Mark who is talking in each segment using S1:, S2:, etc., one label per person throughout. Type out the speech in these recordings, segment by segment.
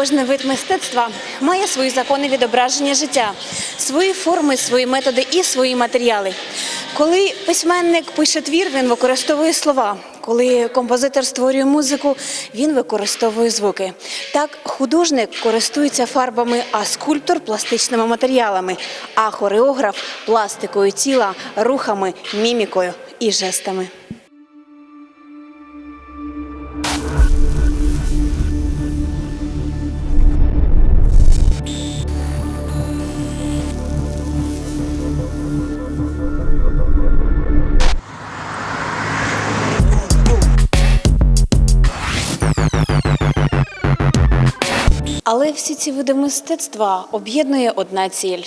S1: Кожний вид мистецтва має свої закони відображення життя, свої форми, свої методи і свої матеріали. Коли письменник пише твір, він використовує слова. Коли композитор створює музику, він використовує звуки. Так, художник користується фарбами, а скульптор пластичними матеріалами, а хореограф пластикою тіла, рухами, мімікою і жестами. Але всі ці види мистецтва об'єднує одна ціль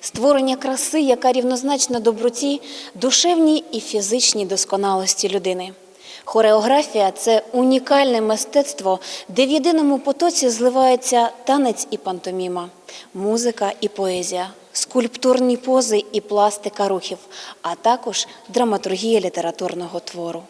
S1: створення краси, яка рівнозначна доброті, душевній і фізичній досконалості людини. Хореографія це унікальне мистецтво, де в єдиному потоці зливаються танець і пантоміма, музика і поезія, скульптурні пози і пластика рухів, а також драматургія літературного твору.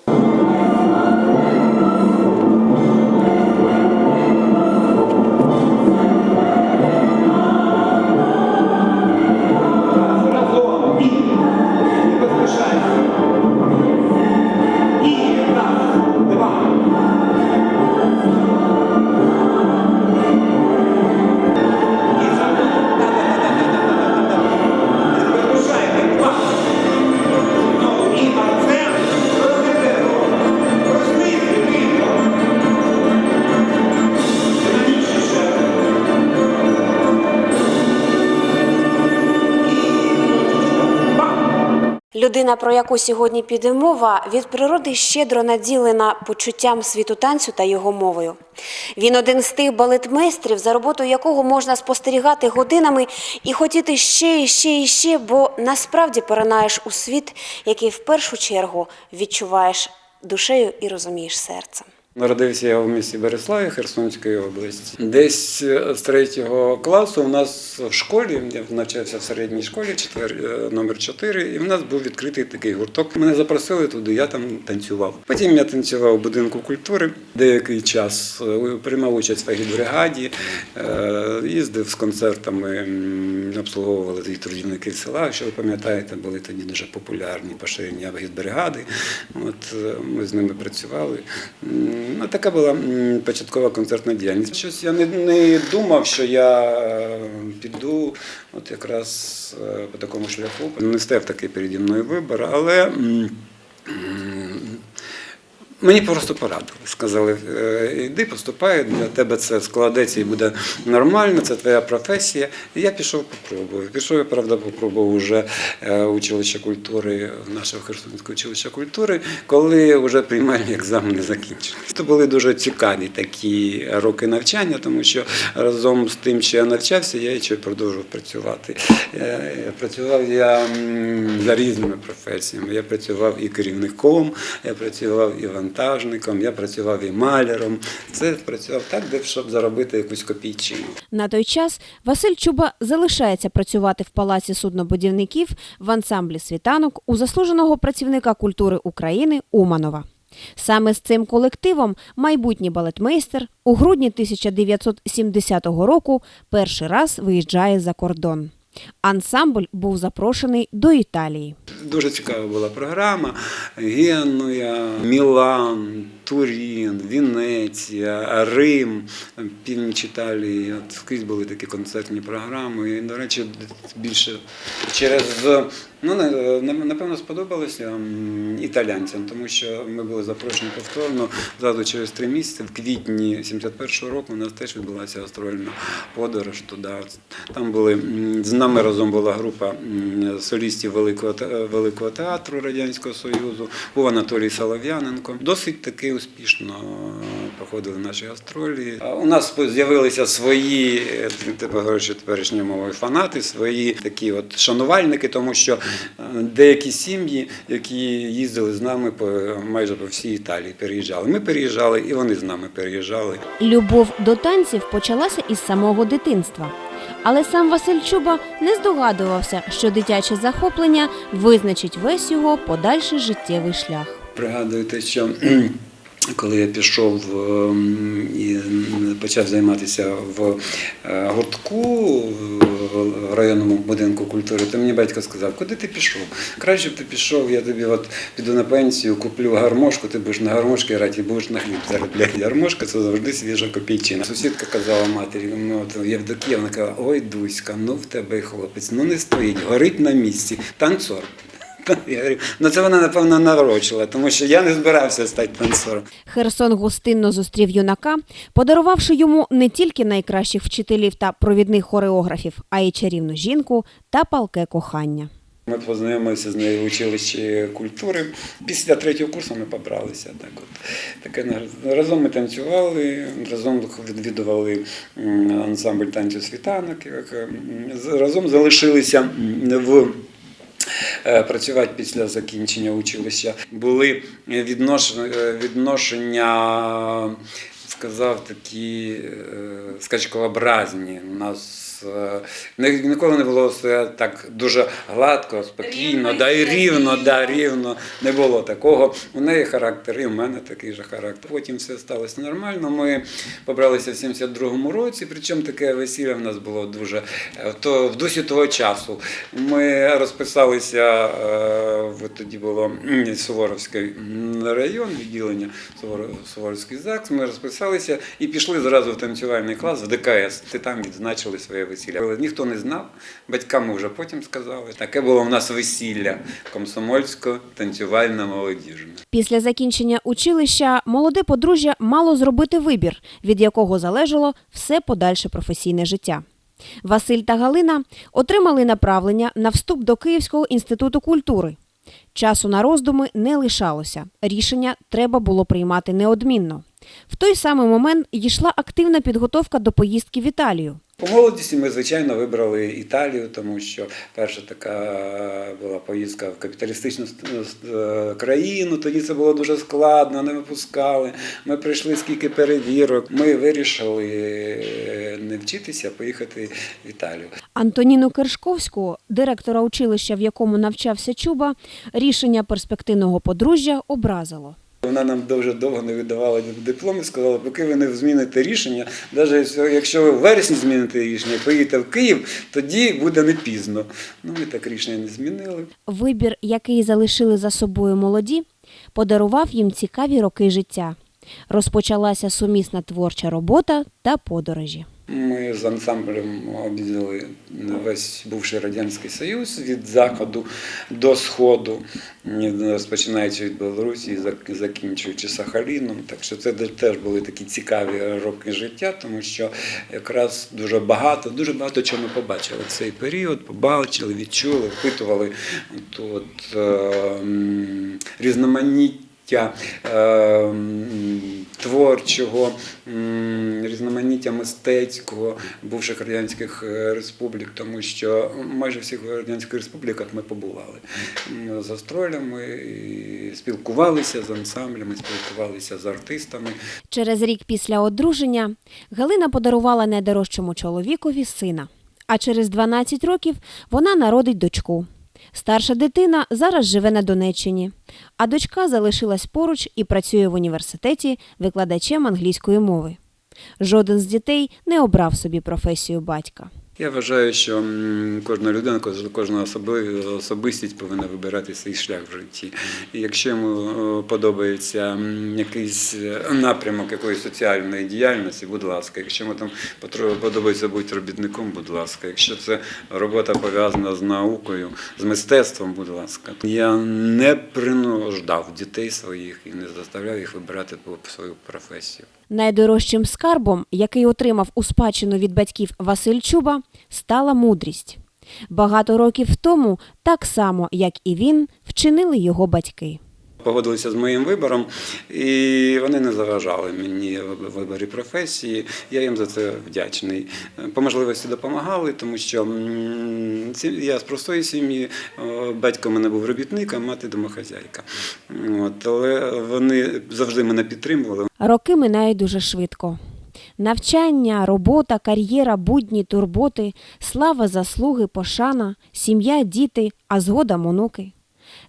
S1: Людина, про яку сьогодні піде мова, від природи щедро наділена почуттям світу танцю та його мовою. Він один з тих балетмейстрів, за роботою якого можна спостерігати годинами і хотіти ще і ще і ще, бо насправді поринаєш у світ, який в першу чергу відчуваєш душею і розумієш серцем.
S2: Народився я в місті Береславі Херсонської області. Десь е, з третього класу у нас в школі, я навчався в середній школі, четвер, е, номер 4, і в нас був відкритий такий гурток. Мене запросили туди, я там танцював. Потім я танцював у будинку культури деякий час, е, приймав участь в агітбригаді, їздив з концертами, обслуговували тоді трудівники села. Якщо ви пам'ятаєте, були тоді дуже популярні поширені агітбригади. От ми з ними працювали. Ну, така була початкова концертна діяльність. Щось я не, не думав, що я е, піду от якраз е, по такому шляху. Не став такий переді мною вибір, але. Мені просто порадили. Сказали, «Е, йди, поступай, для тебе це складеться і буде нормально, це твоя професія. І я пішов попробував. Пішов, я правда, попробував уже е, училище культури, нашого Херсонського училища культури, коли вже приймальні екзамени закінчилися. Це були дуже цікаві такі роки навчання, тому що разом з тим, що я навчався, я ще продовжував працювати. Е, Працював я за різними професіями. Я працював і керівником, я працював і вантажником, я працював і маляром. Це працював так, де щоб заробити якусь копійчину.
S3: На той час Василь Чуба залишається працювати в палаці суднобудівників в ансамблі світанок у заслуженого працівника культури України Уманова. Саме з цим колективом майбутній балетмейстер у грудні 1970 року перший раз виїжджає за кордон. Ансамбль був запрошений до Італії.
S2: Дуже цікава була програма. Генуя, Мілан, Турін, Венеція, Рим, північ Італії. От скрізь були такі концертні програми. І, до речі, більше через ну напевно сподобалося італійцям, тому що ми були запрошені повторно зразу через три місяці. В квітні 71-го року у нас теж відбулася гастрольна подорож туди. Там були з нами разом була група солістів Великого Великого театру Радянського Союзу, був Анатолій Солов'яненко. Досить таки успішно проходили наші гастролі. У нас з'явилися свої, е, говорячи теперішньою мовою, фанати, свої такі от шанувальники, тому що деякі сім'ї, які їздили з нами по майже по всій Італії, переїжджали. Ми переїжджали, і вони з нами переїжджали.
S3: Любов до танців почалася із самого дитинства. Але сам Василь Чуба не здогадувався, що дитяче захоплення визначить весь його подальший життєвий шлях.
S2: Пригадую те, що коли я пішов ем, і почав займатися в е, гуртку в районному будинку культури, то мені батько сказав, куди ти пішов? Краще б ти пішов, я тобі от піду на пенсію, куплю гармошку, ти будеш на гармошці грати і будеш на хліб заробляти. Гармошка це завжди свіжа копійчина. Сусідка казала матері, ну от Євдокія, вона казала, ой, Дуська, ну в тебе хлопець, ну не стоїть, горить на місці, танцор. Я говорю, ну це вона напевно нарочила, тому що я не збирався стати танцором.
S1: Херсон гостинно зустрів юнака, подарувавши йому не тільки найкращих вчителів та провідних хореографів, а й чарівну жінку та палке кохання.
S2: Ми познайомилися з нею в училищі культури. Після третього курсу ми побралися. Так от. Таке, разом ми танцювали, разом відвідували ансамбль танцю світанок. Разом залишилися в. Е, Працювати після закінчення училища були віднош- е, відношення, сказав, такі е, скачкообразні. У нас е, ніколи не було все так дуже гладко, спокійно, да, і рівно, да, рівно. Не було такого. У неї характер, і в мене такий же характер. Потім все сталося нормально. Ми побралися в 72-му році, причому таке весілля в нас було дуже е, то в дусі того часу. Ми розписалися, е, тоді було Суворовський район, відділення Суворовський ЗАГС. Ми розписалися і пішли зразу в танцювальний клас в ДКС. І там відзначили своє весілля. Ніхто не знав. Батькам ми вже потім сказали. Таке було в нас весілля комсомольсько-танцювальне молодіжне.
S1: Після закінчення училища молоде подружжя мало зробити вибір, від якого залежало все подальше професійне життя. Василь та Галина отримали направлення на вступ до Київського інституту культури. Часу на роздуми не лишалося. Рішення треба було приймати неодмінно. В той самий момент йшла активна підготовка до поїздки в Італію.
S2: По молодості ми, звичайно, вибрали Італію, тому що перша така була поїздка в капіталістичну е, країну. Тоді це було дуже складно, не випускали. Ми пройшли скільки перевірок. Ми вирішили е, не вчитися, а поїхати в Італію.
S1: Антоніну Кершковську, директора училища, в якому навчався Чуба, рішення перспективного подружжя образило.
S2: Вона нам дуже довго не видавала диплом і сказала, поки ви не зміните рішення, навіть якщо ви в вересні зміните рішення, поїдете в Київ, тоді буде не пізно. Ну, ми так рішення не змінили.
S1: Вибір, який залишили за собою молоді, подарував їм цікаві роки життя. Розпочалася сумісна творча робота та подорожі.
S2: Ми з ансамблем об'їздили весь бувший Радянський Союз від заходу до сходу, розпочинаючи від Білорусі закінчуючи Сахаліном. Так що це теж були такі цікаві роки життя, тому що якраз дуже багато, дуже багато чого ми побачили цей період, побачили, відчули, впитували тут е, м, різноманіття е, творчого, м, різноманіття мистецького бувших радянських е, республік, тому що майже всіх радянських республіках ми побували з гастролями, спілкувалися з ансамблями, спілкувалися з артистами.
S1: Через рік після одруження Галина подарувала найдорожчому чоловікові сина. А через 12 років вона народить дочку. Старша дитина зараз живе на Донеччині, а дочка залишилась поруч і працює в університеті викладачем англійської мови. Жоден з дітей не обрав собі професію батька.
S2: Я вважаю, що кожна людина, кож- кожна особи- особистість повинна вибирати свій шлях в житті. І якщо йому подобається якийсь е, напрямок якоїсь соціальної діяльності, будь ласка. Якщо йому там подобається бути робітником, будь ласка. Якщо це робота пов'язана з наукою, з мистецтвом, будь ласка. Я не принуждав дітей своїх і не заставляв їх вибирати свою професію.
S1: Найдорожчим скарбом, який отримав у спадщину від батьків Василь Чуба, стала мудрість. Багато років тому, так само як і він, вчинили його батьки.
S2: Погодилися з моїм вибором, і вони не заважали мені в виборі професії. Я їм за це вдячний. По можливості допомагали, тому що я з простої сім'ї, батько мене був робітник, а мати домохазяйка. От, але вони завжди мене підтримували.
S1: Роки минають дуже швидко. Навчання, робота, кар'єра, будні, турботи, слава, заслуги, пошана, сім'я, діти, а згодом онуки.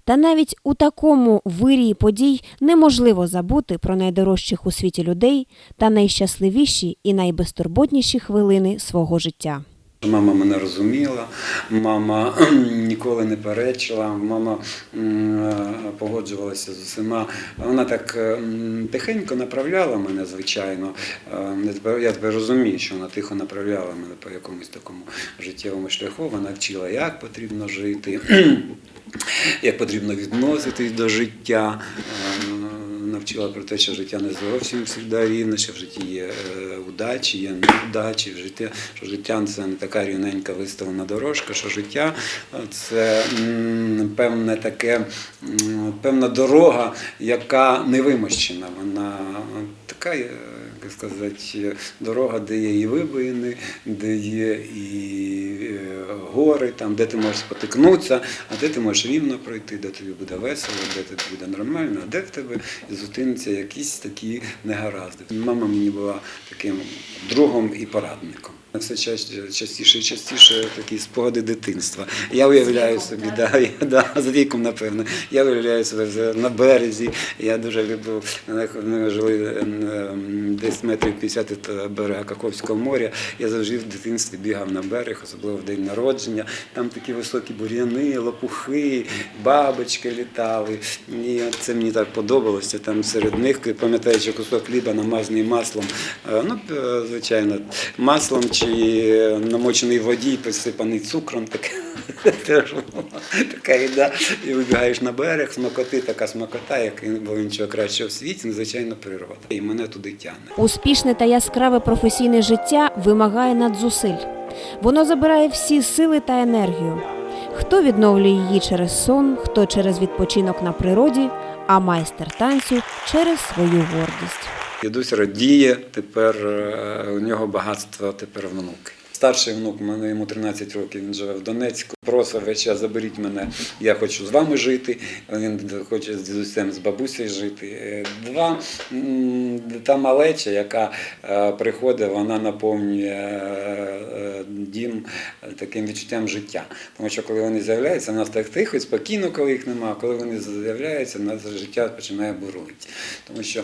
S1: Та навіть у такому вирії подій неможливо забути про найдорожчих у світі людей та найщасливіші і найбезтурботніші хвилини свого життя.
S2: Мама мене розуміла, мама ніколи не перечила, мама е, погоджувалася з усіма. Вона так е, тихенько направляла мене, звичайно. Е, Я тепер, розумію, що вона тихо направляла мене по якомусь такому життєвому шляху. Вона вчила, як потрібно жити, як потрібно відноситись до життя. Е, Навчила про те, що життя не зовсім завжди рівне, що в житті є е, удачі, є невдачі, в житті, що життя це не така рівненька виставлена дорожка, що життя е, це певне таке, певна дорога, яка не вимощена. Вона така, е, сказати, дорога, де є і вибоїни, де є і е, гори, там, де ти можеш спотикнутися, а де ти можеш рівно пройти, де тобі буде весело, де тобі буде нормально, а де в тебе зустрінуться якісь такі негаразди. Мама мені була таким другом і порадником. Все частіше і частіше такі спогади дитинства. Я уявляю собі, да, я, да, з віком, напевно. Я уявляю себе на березі. Я дуже любив, ми жили ем, десь метрів 50 від берега Каковського моря. Я завжди в дитинстві бігав на берег, особливо в день народження. Там такі високі бур'яни, лопухи, бабочки літали. І це мені так подобалося. Там серед них, пам'ятаючи кусок хліба намазаний маслом, е, ну, е, звичайно, маслом чи намочений в воді, посипаний цукром. Таке. Така їда. І вибігаєш на берег, смакоти, така смакота, як не було нічого кращого в світі, надзвичайно природа. І мене туди тягне.
S1: Успішне та яскраве професійне життя вимагає надзусиль. Воно забирає всі сили та енергію. Хто відновлює її через сон, хто через відпочинок на природі, а майстер танцю через свою гордість.
S2: Дідусь радіє, тепер е, у нього багатство тепер внуки. Старший внук, мене йому 13 років, він живе в Донецьку. Просив весь час, заберіть мене, я хочу з вами жити. Він хоче з дідусем, з бабусею жити. Е, Два та малеча, яка е, приходить, вона наповнює е, дім таким відчуттям життя. Тому що коли вони з'являються, в нас так тихо, спокійно, коли їх немає. Коли вони з'являються, у нас життя починає бурлити. Тому що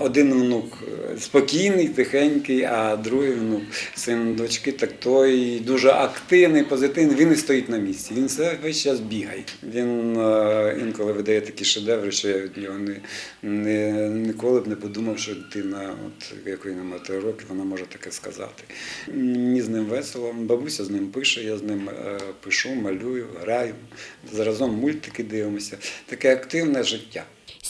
S2: один внук спокійний, тихенький, а другий внук, син дочки, так той дуже активний, позитивний. Він не стоїть на місці. Він все весь час бігає. Він е, інколи видає такі шедеври, що я від нього не, не, ніколи б не подумав, що дитина, от якої немає три роки, вона може таке сказати. Мені з ним весело. Бабуся з ним пише, я з ним е, пишу, малюю, граю. Заразом мультики дивимося. Таке активне життя.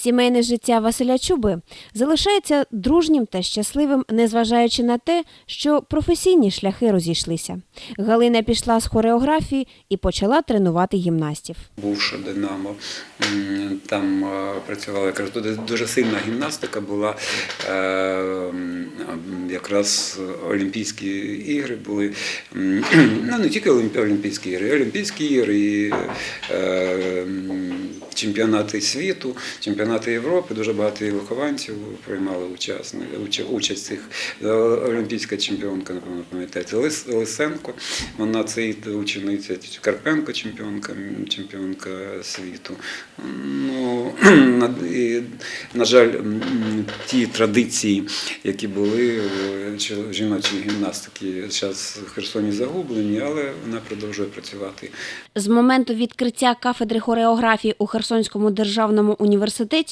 S1: Сімейне життя Василя Чуби залишається дружнім та щасливим, незважаючи на те, що професійні шляхи розійшлися. Галина пішла з хореографії і почала тренувати гімнастів.
S2: бувша Динамо. Там е, працювала якраз дуже сильна гімнастика була. Е, Якраз Олімпійські ігри були. Ну, не тільки Олімпійські ігри, Олімпійські ігри, і е, чемпіонати світу, чемпіонати Європи. Дуже багато вихованців приймали участь, участь цих. Е, Олімпійська чемпіонка, напевно, пам'ятаєте, Лис- Лисенко. Вона це учениця Карпенко, чемпіонка, чемпіонка світу. Ну, і, на жаль, ті традиції, які були в жіночій гімнастики, зараз в Херсоні загублені, але вона продовжує працювати.
S1: З моменту відкриття кафедри хореографії у Херсонському державному університеті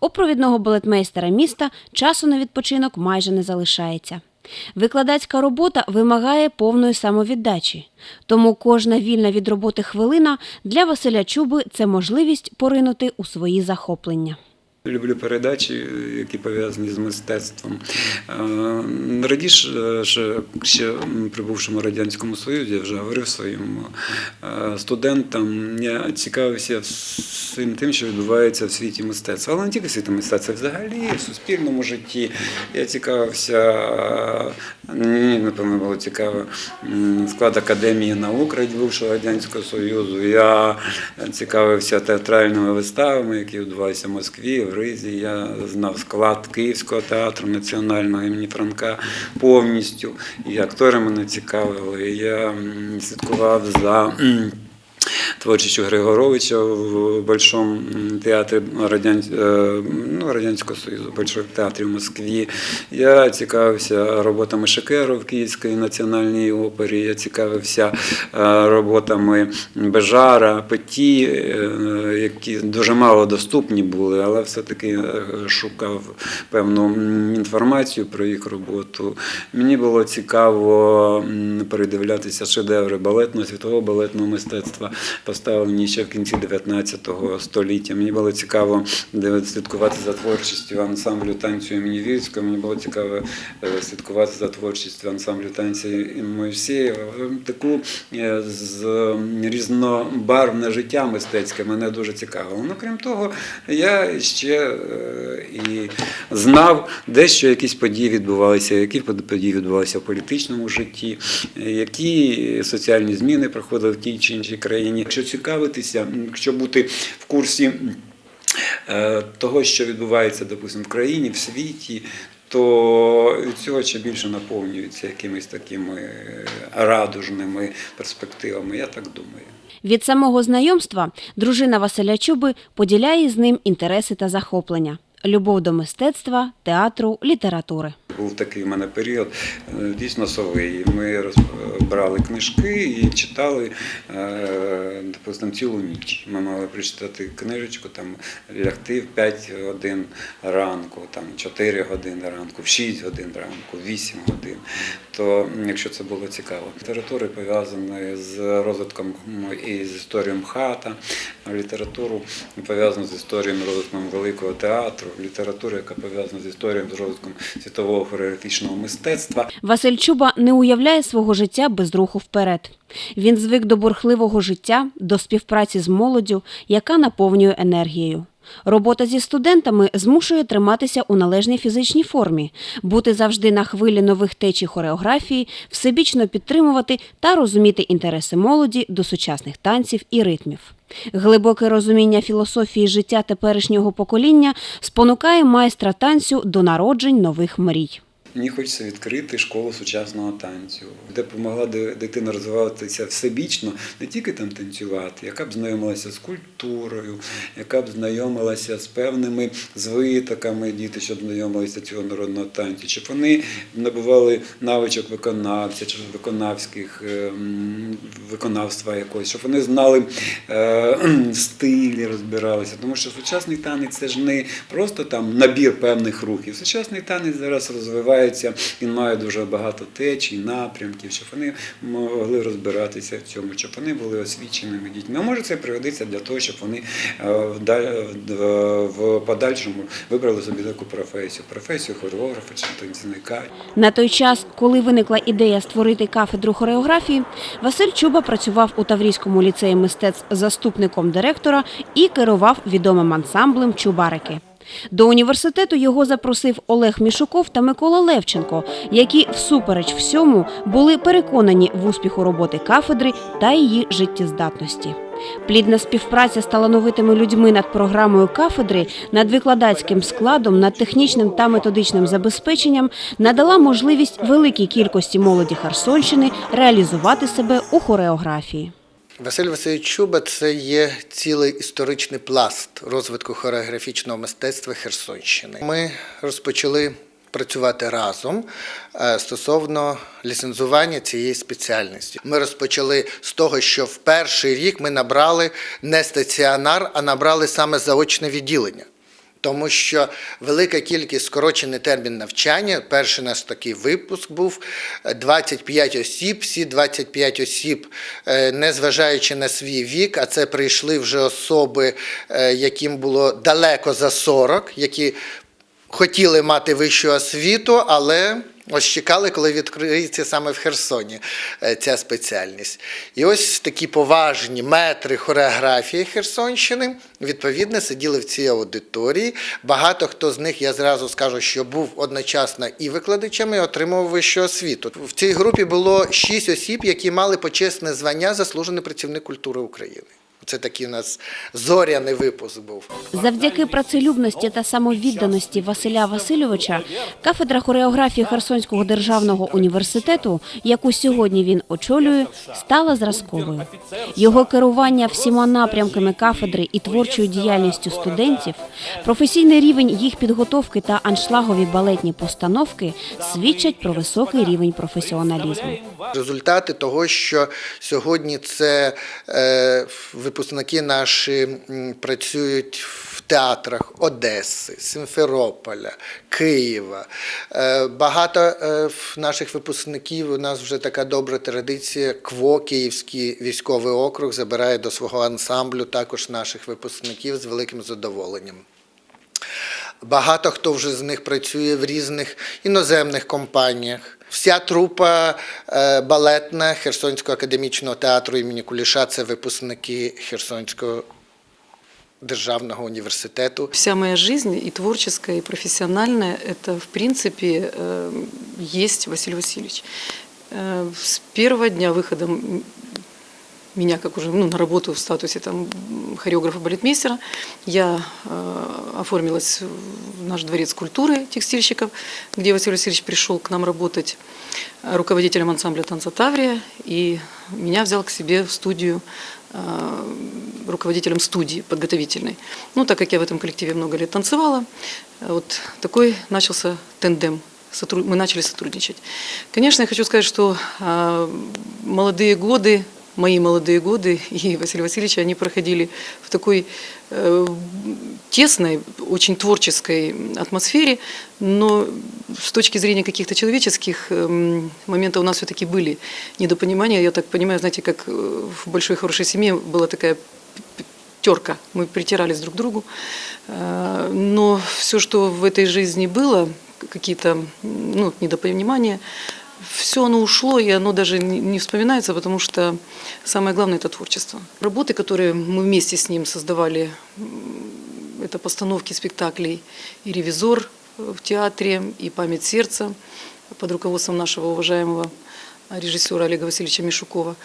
S1: у провідного балетмейстера міста часу на відпочинок майже не залишається. Викладацька робота вимагає повної самовіддачі, тому кожна вільна від роботи хвилина для Василя Чуби це можливість поринути у свої захоплення.
S2: Люблю передачі, які пов'язані з мистецтвом. Е, Радіше, ще, прибувшому Радянському Союзі, я вже говорив своїм е, студентам, я цікавився всім тим, що відбувається в світі мистецтва. Але не тільки в світі мистецтва, взагалі, в суспільному житті. Я цікавився, мені, напевно, було цікаво склад Академії наук бувшого Радянського Союзу. Я цікавився театральними виставами, які відбувалися в Москві, в Ризі. Я знав склад Київського театру національного імені Франка повністю. І актори мене цікавили. Я слідкував за. Творчістю Григоровича в Большому театрі Радян... е, ну, Радянського Союзу, Большому театрі в Москві. Я цікавився роботами Шекеру в Київській національній опері, я цікавився е, роботами Бежара, Петі, е, які дуже мало доступні були, але все-таки шукав певну інформацію про їх роботу. Мені було цікаво передивлятися шедеври балетного, світового балетного мистецтва, поставлені ще в кінці 19 століття. Мені було цікаво слідкувати за творчістю ансамблю танцю імені Вільського. Мені було цікаво е, слідкувати за творчістю ансамблю танцю імені Моїсеєва. Таку е, з різнобарвне життя мистецьке мене дуже цікавило. Ну, крім того, я ще е, і знав, де що якісь події відбувалися, які події відбувалися в політичному житті, е, які соціальні зміни проходили в тій чи іншій країні. Якщо цікавитися, якщо бути в курсі е, того, що відбувається, допустимо, в країні, в світі. То цього ще більше наповнюється якимись такими е, радужними перспективами, я так думаю.
S1: Від самого знайомства дружина Василя Чуби поділяє з ним інтереси та захоплення, любов до мистецтва, театру, літератури.
S2: Був такий в мене період е, дійсно совий. Ми брали книжки і читали, е, допустимо, цілу ніч. Ми мали прочитати книжечку, там лягти в 5 годин ранку, там 4 години ранку, в 6 годин ранку, в 8 годин. То якщо це було цікаво. Літератури пов'язані з розвитком і з історією МХАТа, літературу пов'язану з історією розвитком великого театру, літературу, яка пов'язана з історією з розвитком світового хореографічного мистецтва.
S1: Василь Чуба не уявляє свого життя без руху вперед. Він звик до бурхливого життя, до співпраці з молоддю, яка наповнює енергією. Робота зі студентами змушує триматися у належній фізичній формі, бути завжди на хвилі нових течій хореографії, всебічно підтримувати та розуміти інтереси молоді до сучасних танців і ритмів. Глибоке розуміння філософії життя теперішнього покоління спонукає майстра танцю до народжень нових мрій.
S2: Мені хочеться відкрити школу сучасного танцю, де допомогла дитина розвиватися всебічно, не тільки там танцювати, яка б знайомилася з культурою, яка б знайомилася з певними звитоками діти, щоб знайомилися цього народного танцю, щоб вони набували навичок виконавця, чи виконавських е, виконавства якогось, щоб вони знали е, стилі, розбиралися. Тому що сучасний танець це ж не просто там набір певних рухів. Сучасний танець зараз розвивається, він має дуже багато течій, напрямків, щоб вони могли розбиратися в цьому, щоб вони були освіченими дітьми. А може це пригодиться для того, щоб вони е, в- в подальшому вибрали собі таку професію, професію хореографа чи танцівника.
S1: На той час, коли виникла ідея створити кафедру хореографії, Василь Чуба працював у Таврійському ліцеї мистецтв заступником директора і керував відомим ансамблем Чубарики. До університету його запросив Олег Мішуков та Микола Левченко, які, всупереч всьому, були переконані в успіху роботи кафедри та її життєздатності. Плідна співпраця з талановитими людьми над програмою кафедри, над викладацьким складом, над технічним та методичним забезпеченням надала можливість великій кількості молоді Херсонщини реалізувати себе у хореографії.
S4: Василь Васильович Чуба це є цілий історичний пласт розвитку хореографічного мистецтва Херсонщини. Ми розпочали працювати разом е, стосовно ліцензування цієї спеціальності. Ми розпочали з того, що в перший рік ми набрали не стаціонар, а набрали саме заочне відділення. Тому що велика кількість скорочений термін навчання. Перший нас такий випуск був е, 25 осіб. Всі 25 осіб, е, незважаючи на свій вік, а це прийшли вже особи, е, яким було далеко за 40, які хотіли мати вищу освіту, але ось чекали, коли відкриється саме в Херсоні е, ця спеціальність. І ось такі поважні метри хореографії Херсонщини відповідно сиділи в цій аудиторії. Багато хто з них, я зразу скажу, що був одночасно і викладачами, і отримував вищу освіту. В цій групі було шість осіб, які мали почесне звання заслужений працівник культури України. Це такий у нас зоряний випуск був.
S1: Завдяки працелюбності та самовідданості Василя Васильовича кафедра хореографії Херсонського державного університету, яку сьогодні він очолює, стала зразковою. Його керування всіма напрямками кафедри і творчою діяльністю студентів, професійний рівень їх підготовки та аншлагові балетні постановки свідчать про високий рівень професіоналізму.
S4: Результати того, що сьогодні це е, випускники наші працюють в театрах Одеси, Симферополя, Києва. Е, багато е, наших випускників у нас вже така добра традиція. КВО, Київський військовий округ, забирає до свого ансамблю також наших випускників з великим задоволенням. Багато хто вже з них працює в різних іноземних компаніях. Вся трупа е, балетна Херсонського академічного театру імені Куліша це випускники Херсонського державного університету.
S5: Вся моя жизнь, и творческая, и профессиональная, это, в принципе, э, есть Василий Васильевич. Э, С первого дня выхода м- меня, как уже ну, на работу в статусе там, хореографа-балетмейстера, я э, оформилась в наш дворец культуры текстильщиков, где Василий Васильевич пришел к нам работать э, руководителем ансамбля танца Таврия, и меня взял к себе в студию э, руководителем студии подготовительной. Ну, так как я в этом коллективе много лет танцевала, э, вот такой начался тендем. Мы начали сотрудничать. Конечно, я хочу сказать, что э, молодые годы, мои молодые годы и Василия Васильевича, они проходили в такой э, тесной, очень творческой атмосфере, но с точки зрения каких-то человеческих эм, моментов у нас все-таки были недопонимания. Я так понимаю, знаете, как э, в большой хорошей семье была такая терка, мы притирались друг к другу. Э, Но все, что в этой жизни было, какие-то ну, недопонимания, все оно ушло, и оно даже не вспоминается, потому что самое главное – это творчество. Работы, которые мы вместе с ним создавали, это постановки спектаклей и «Ревизор» в театре, и «Память сердца» под руководством нашего уважаемого режиссера Олега Васильевича Мишукова.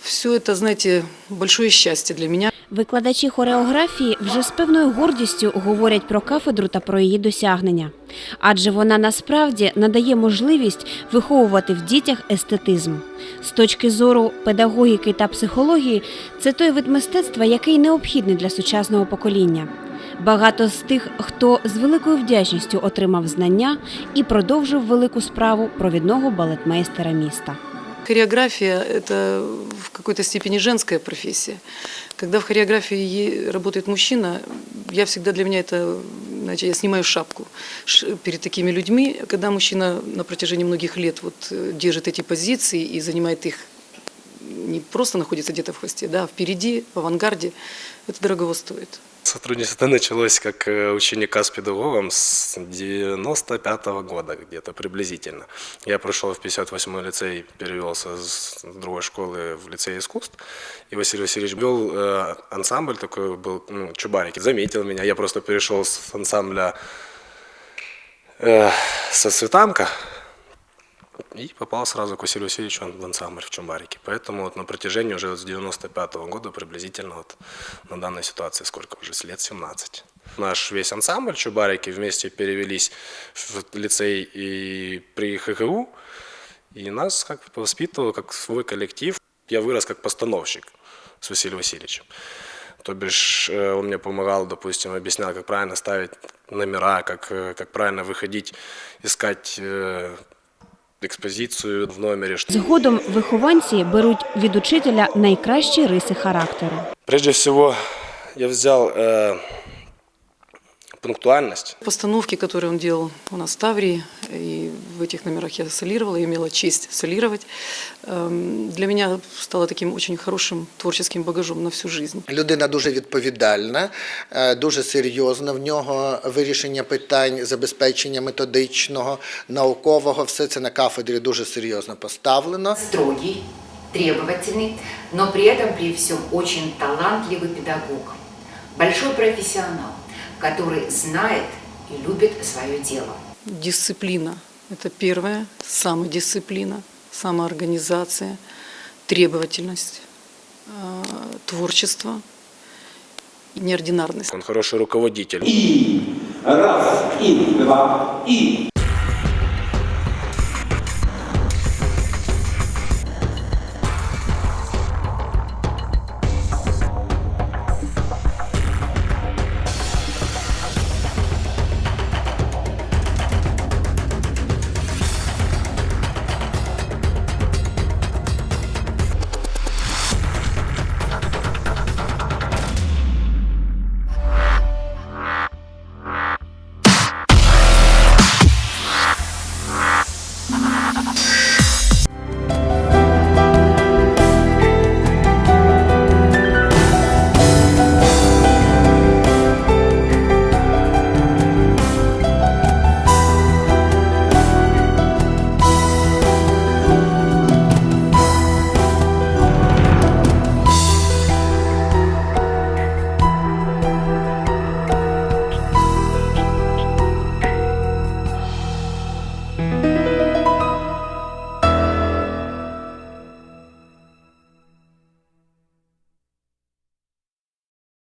S5: Все это, знаете, большое счастье для меня.
S1: Викладачі хореографії вже з певною гордістю говорять про кафедру та про її досягнення, адже вона насправді надає можливість виховувати в дітях естетизм. З точки зору педагогіки та психології, це той вид мистецтва, який необхідний для сучасного покоління. Багато з тих, хто з великою вдячністю отримав знання і продовжив велику справу провідного балетмейстера міста
S5: Хореография – это в какой-то степени женская профессия. Когда в хореографии е- работает мужчина, я всегда для меня это, значит, я снимаю шапку ш- перед такими людьми. Когда мужчина на протяжении многих лет вот э, держит эти позиции и занимает их не просто находится где-то в хвосте, да, а впереди, в авангарде, это дорого стоит.
S6: Сотрудничество началось как э, ученика с педагогом с 95 года где-то приблизительно. Я прошел в 58-й лицей, перевелся с другой школы в лицей искусств. И Василий Васильевич вел э, ансамбль такой был, ну, Чубарики, заметил меня. Я просто перешел с ансамбля э, со Светанка и попал сразу к Василию Васильевичу в ансамбль в Чумарике. Поэтому вот на протяжении уже вот с 95 года приблизительно вот на данной ситуации сколько уже, лет 17. Наш весь ансамбль Чубарики вместе перевелись в лицей и при ХХУ, и нас как воспитывал как свой коллектив. Я вырос как постановщик с Василием Васильевичем. То бишь э, он мне помогал, допустим, объяснял, как правильно ставить номера, как, э, как правильно выходить, искать э, експозицію в номері.
S1: Згодом вихованці беруть від учителя найкращі риси характеру.
S6: Прежде всього, я взяв. э, пунктуальность.
S5: Постановки, которые он делал у нас в Таврии, и в этих номерах я солировала, я имела честь солировать, эм, для меня стало таким очень хорошим творческим багажом на всю жизнь.
S4: Людина дуже відповідальна, е, дуже серйозна. В нього вирішення питань забезпечення методичного, наукового, все це на кафедрі дуже серйозно поставлено.
S7: строгий, требовательный, но при этом при всем очень талантливый педагог, большой профессионал, который знает и любит свое дело.
S5: Дисциплина – это первое, самодисциплина, самоорганизация, требовательность, э, творчество и неординарность.
S6: Он хороший руководитель.
S2: І раз, і два, і.